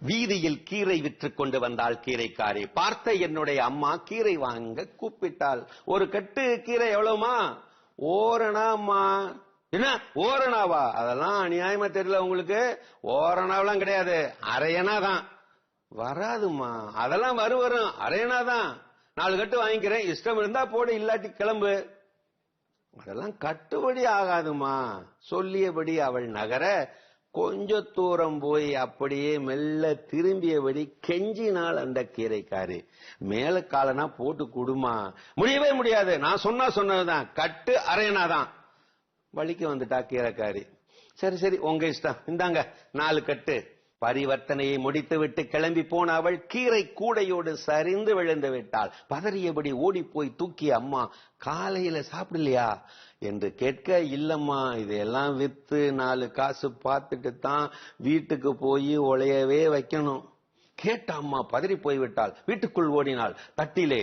வீதியில் கீரை விற்று கொண்டு வந்தாள் கீரைக்காரி. பார்த்த என்னுடைய அம்மா கீரை வாங்க கூப்பிட்டாள். ஒரு கட்டு கீரை எவ்வளவுமா? ஓரணாமா என்ன? ஓரணாவா? அதெல்லாம் அநியாயமா தெரியல உங்களுக்கு. ஓரணாவெல்லாம் கிடையாது. அரையனா தான். வராதுமா அதெல்லாம் வரும் வரும். அரையனா தான். நாலு கட்டு வாங்கிக்கிறேன். இஷ்டம் இருந்தா போடு இல்லாட்டி கிளம்பு. அதெல்லாம் கட்டுப்படி ஆகாதுமா சொல்லியபடி அவள் நகர கொஞ்ச தூரம் போய் அப்படியே மெல்ல திரும்பியபடி கெஞ்சினால் அந்த கீரைக்காரி. மேல காலனா போட்டு குடுமா? முடியவே முடியாது. நான் சொன்னா சொன்னதுதான். கட்டு அரையனாதான் வலிக்கு வந்துட்டா கீரைக்காரி. சரி சரி உங்க இஷ்டம். இந்தாங்க நாலு கட்டு. பரிவர்த்தனையை முடித்துவிட்டு கிளம்பி போன அவள் கீரை கூடையோடு சரிந்து விழுந்து விட்டாள். பதறியபடி ஓடி போய் தூக்கி அம்மா காலையில சாப்பிடலையா? என்று கேட்க இல்லம்மா இதையெல்லாம் வித்து நாலு காசு பார்த்துட்டு தான் வீட்டுக்கு போய் உழையவே வைக்கணும். கேட்ட அம்மா பதறி போய்விட்டாள். வீட்டுக்குள் ஓடினாள். தட்டிலே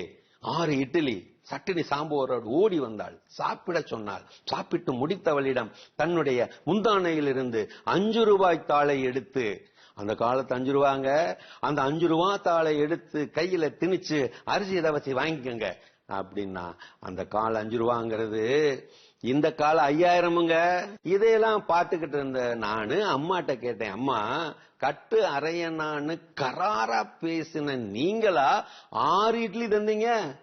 ஆறு இட்லி சட்டினி சாம்போரோடு ஓடி வந்தாள். சாப்பிட சொன்னாள். சாப்பிட்டு முடித்தவளிடம் தன்னுடைய முந்தானையிலிருந்து அஞ்சு ரூபாய் தாளை எடுத்து அந்த காலத்து அஞ்சு ரூபாங்க அந்த அஞ்சு ரூபா தாளை எடுத்து கையில திணிச்சு அரிசி இதை வச்சு வாங்கிக்கோங்க. அப்படின்னா அந்த கால் அஞ்சு ரூபாங்கிறது இந்த கால ஐயாயிரமுங்க. இதையெல்லாம் பார்த்துக்கிட்டு இருந்த நானு அம்மாட்ட கேட்டேன் அம்மா கட்டு அரையனான்னு கராரா பேசின நீங்களா ஆறு இட்லி தந்தீங்க?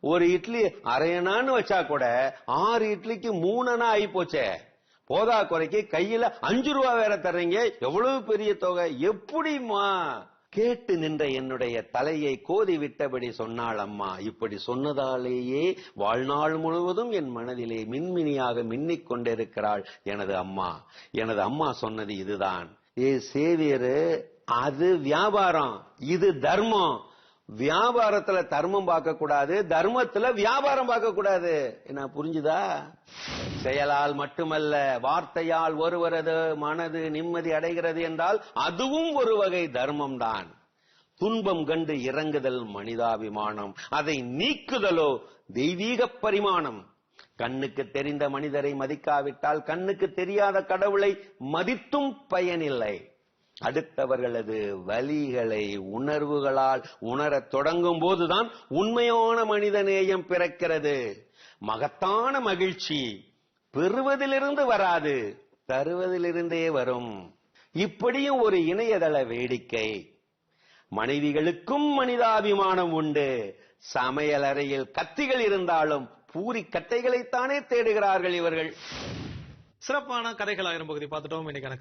ஒரு இட்லி அரையனான்னு வச்சா கூட ஆறு இட்லிக்கு மூணனா ஆகி போச்சே. போதா குறைக்கு கையில அஞ்சு ரூபா வேற தர்றீங்க. எவ்வளவு பெரிய தொகை? எப்படிமா கேட்டு நின்ற என்னுடைய தலையை கோதி விட்டபடி சொன்னாள் அம்மா இப்படி சொன்னதாலேயே வாழ்நாள் முழுவதும் என் மனதிலே மின்மினியாக மின்னிக் கொண்டிருக்கிறாள் எனது அம்மா. எனது அம்மா சொன்னது இதுதான். ஏ சேவியரு அது வியாபாரம் இது தர்மம். வியாபாரத்துல தர்மம் பார்க்க கூடாது தர்மத்துல வியாபாரம் பார்க்க கூடாது என்ன புரிஞ்சுதா? செயலால் மட்டுமல்ல வார்த்தையால் ஒருவரது மனது நிம்மதி அடைகிறது என்றால் அதுவும் ஒரு வகை தர்மம் தான் துன்பம் கண்டு இறங்குதல் மனிதாபிமானம். அதை நீக்குதலோ தெய்வீக பரிமாணம். கண்ணுக்கு தெரிந்த மனிதரை மதிக்காவிட்டால் கண்ணுக்கு தெரியாத கடவுளை மதித்தும் பயனில்லை. அடுத்தவர்களது வலிகளை உணர்வுகளால் உணரத் தொடங்கும் போதுதான் உண்மையான மனிதநேயம் பிறக்கிறது. மகத்தான மகிழ்ச்சி பெறுவதிலிருந்து வராது தருவதிலிருந்தே வரும். இப்படியும் ஒரு இணையதள வேடிக்கை. மனைவிகளுக்கும் மனிதாபிமானம் உண்டு. சமையலறையில் கத்திகள் இருந்தாலும் பூரி கட்டைகளைத்தானே தேடுகிறார்கள் இவர்கள். சிறப்பான கதைகள் ஆயிரம் பகுதி பார்த்துட்டோம். இன்னைக்கு